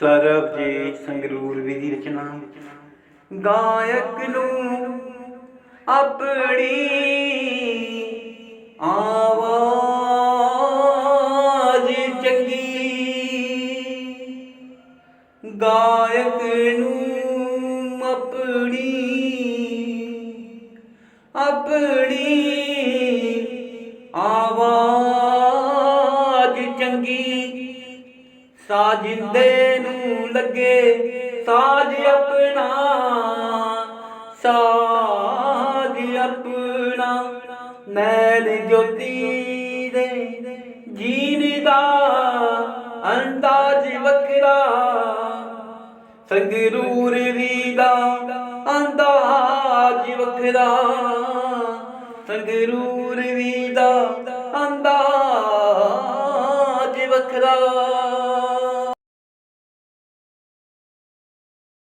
ਸਰਬਜੀਤ ਸੰਗਰੂਰ ਵੀ ਦੀ ਰਚਨਾ। ਗਾਇਕ ਨੂੰ ਆਪਣੀ ਆਵਾਜ਼ ਚੰਗੀ। ਗਾਇਕ ਨੂੰ ਆਪਣੀ ਆਪਣੀ ਆਵਾਜ਼ ਚੰਗੀ। ਸਾਜਿੰਦੇ ਨੂੰ ਲੱਗੇ ਸਾਜ ਆਪਣਾ ਸਾਜ ਆਪਣਾ। ਮੈਨ ਜੋਤੀ ਦੇ ਜੀਨ ਦਾ ਅੰਦਾਜ਼ ਵਖਰਾ, ਸੰਗਰੂਰ ਵੀ ਦਾ ਅੰਦਾਜ਼ ਵਖਰਾ। ਸੰਗਰੂਰ ਵੀ ਦਾ ਅੰਦਾਜ਼ ਵਖਰਾ।